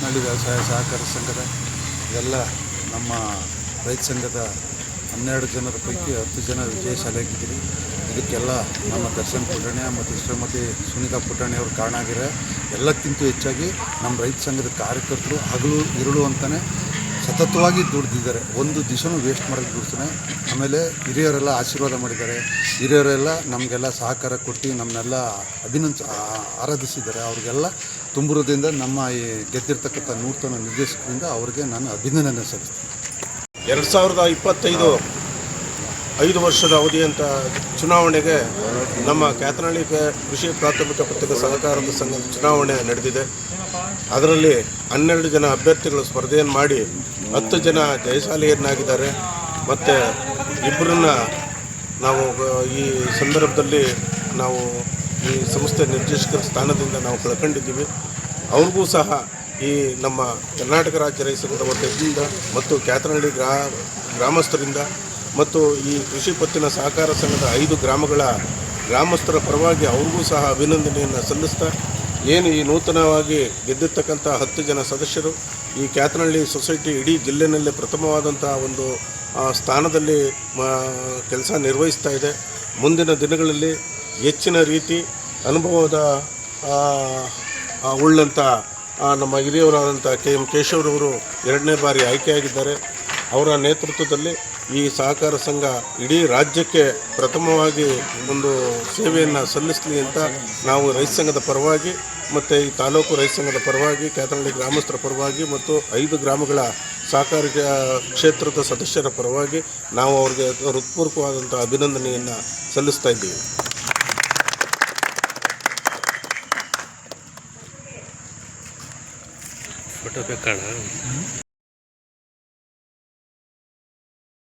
ಕ್ಯಾತ್ನಹಳ್ಳಿ ವ್ಯವಸಾಯ ಸಹಕಾರ ಸಂಘದ ಎಲ್ಲ ನಮ್ಮ ರೈತ ಸಂಘದ ಹನ್ನೆರಡು ಜನರ ಪೈಕಿ ಹತ್ತು ಜನ ವಿಜಯಶಾಲಿಯಾಗಿದ್ದೀರಿ ಇದಕ್ಕೆಲ್ಲ ನಮ್ಮ ದರ್ಶನ್ ಪುಟಾಣಿ ಮತ್ತು ಶ್ರೀಮತಿ ಸುನಿತಾ ಪುಟಾಣಿ ಅವರು ಕಾರಣ ಆಗಿದ್ದಾರೆ ಎಲ್ಲಕ್ಕಿಂತ ಹೆಚ್ಚಾಗಿ ನಮ್ಮ ರೈತ ಸಂಘದ ಕಾರ್ಯಕರ್ತರು ಹಗಲು ಇರುಳು ಅಂತಲೇ ಸತತವಾಗಿ ದುಡ್ದಿದ್ದಾರೆ. ಒಂದು ದಿವಸನೂ ವೇಸ್ಟ್ ಮಾಡೋಕ್ಕೆ ದುಡ್ತಾನೆ ಆಮೇಲೆ ಹಿರಿಯರೆಲ್ಲ ಆಶೀರ್ವಾದ ಮಾಡಿದ್ದಾರೆ. ಹಿರಿಯರೆಲ್ಲ ನಮಗೆಲ್ಲ ಸಹಕಾರ ಕೊಟ್ಟು ನಮ್ಮನ್ನೆಲ್ಲ ಅಭಿನಂದ ಆರಾಧಿಸಿದ್ದಾರೆ. ಅವ್ರಿಗೆಲ್ಲ ತುಂಬುವುದರಿಂದ ನಮ್ಮ ಈ ಗೆದ್ದಿರ್ತಕ್ಕಂಥ ನೂತನ ನಿರ್ದೇಶಕರಿಂದ ಅವರಿಗೆ ನಾನು ಅಭಿನಂದನೆ ಸಲ್ಲಿಸ್ತೀನಿ. ಎರಡು ಸಾವಿರದ ಇಪ್ಪತ್ತೈದು ಐದು ವರ್ಷದ ಅವಧಿಯಂಥ ಚುನಾವಣೆಗೆ ನಮ್ಮ ಕ್ಯಾತನಹಳ್ಳಿ ಕೃಷಿ ಪ್ರಾಥಮಿಕ ಪತ್ರಿಕಾ ಸಹಕಾರದ ಸಂಘದ ಚುನಾವಣೆ ನಡೆದಿದೆ. ಅದರಲ್ಲಿ ಹನ್ನೆರಡು ಜನ ಅಭ್ಯರ್ಥಿಗಳು ಸ್ಪರ್ಧೆಯನ್ನು ಮಾಡಿ ಹತ್ತು ಜನ ಜಯಶಾಲಿಯನ್ನಾಗಿದ್ದಾರೆ. ಮತ್ತು ಇಬ್ಬರನ್ನ ನಾವು ಈ ಸಂದರ್ಭದಲ್ಲಿ ನಾವು ಈ ಸಂಸ್ಥೆ ನಿರ್ದೇಶಕರ ಸ್ಥಾನದಿಂದ ನಾವು ಕಳ್ಕೊಂಡಿದ್ದೀವಿ. ಅವ್ರಿಗೂ ಸಹ ಈ ನಮ್ಮ ಕರ್ನಾಟಕ ರಾಜ್ಯ ರೈತ ಸಂಘದ ವತಿಯಿಂದ ಮತ್ತು ಕ್ಯಾತನಹಳ್ಳಿ ಗ್ರಾ, ಗ್ರಾಮಸ್ಥರಿಂದ ಮತ್ತು ಈ ಕೃಷಿ ಪತ್ತಿನ ಸಹಕಾರ ಸಂಘದ ಐದು ಗ್ರಾಮಗಳ ಗ್ರಾಮಸ್ಥರ ಪರವಾಗಿ ಅವ್ರಿಗೂ ಸಹ ಅಭಿನಂದನೆಯನ್ನು ಸಲ್ಲಿಸ್ತಾ, ಏನು ಈ ನೂತನವಾಗಿ ಗೆದ್ದಿರ್ತಕ್ಕಂಥ ಹತ್ತು ಜನ ಸದಸ್ಯರು, ಈ ಕ್ಯಾತನಹಳ್ಳಿ ಸೊಸೈಟಿ ಇಡೀ ಜಿಲ್ಲೆಯಲ್ಲೇ ಪ್ರಥಮವಾದಂಥ ಒಂದು ಸ್ಥಾನದಲ್ಲಿ ಕೆಲಸ ನಿರ್ವಹಿಸ್ತಾ ಇದೆ. ಮುಂದಿನ ದಿನಗಳಲ್ಲಿ ಹೆಚ್ಚಿನ ರೀತಿ ಅನುಭವದ ಉಳ್ಳಂಥ ನಮ್ಮ ಹಿರಿಯವರಾದಂಥ ಕೆ ಎಂ ಕೇಶವರವರು ಎರಡನೇ ಬಾರಿ ಆಯ್ಕೆಯಾಗಿದ್ದಾರೆ. ಅವರ ನೇತೃತ್ವದಲ್ಲಿ ಈ ಸಹಕಾರ ಸಂಘ ಇಡೀ ರಾಜ್ಯಕ್ಕೆ ಪ್ರಥಮವಾಗಿ ಒಂದು ಸೇವೆಯನ್ನು ಸಲ್ಲಿಸಲಿ ಅಂತ ನಾವು ರೈತ ಸಂಘದ ಪರವಾಗಿ ಮತ್ತು ಈ ತಾಲೂಕು ರೈತ ಸಂಘದ ಪರವಾಗಿ, ಕ್ಯಾತನಹಳ್ಳಿ ಗ್ರಾಮಸ್ಥರ ಪರವಾಗಿ ಮತ್ತು ಐದು ಗ್ರಾಮಗಳ ಸಹಕಾರ ಕ್ಷೇತ್ರದ ಸದಸ್ಯರ ಪರವಾಗಿ ನಾವು ಅವ್ರಿಗೆ ಹೃತ್ಪೂರ್ವಕವಾದಂಥ ಅಭಿನಂದನೆಯನ್ನು ಸಲ್ಲಿಸ್ತಾ ಇದ್ದೀವಿ. ಫೋಟೋ ಬೇಕಣ್ಣ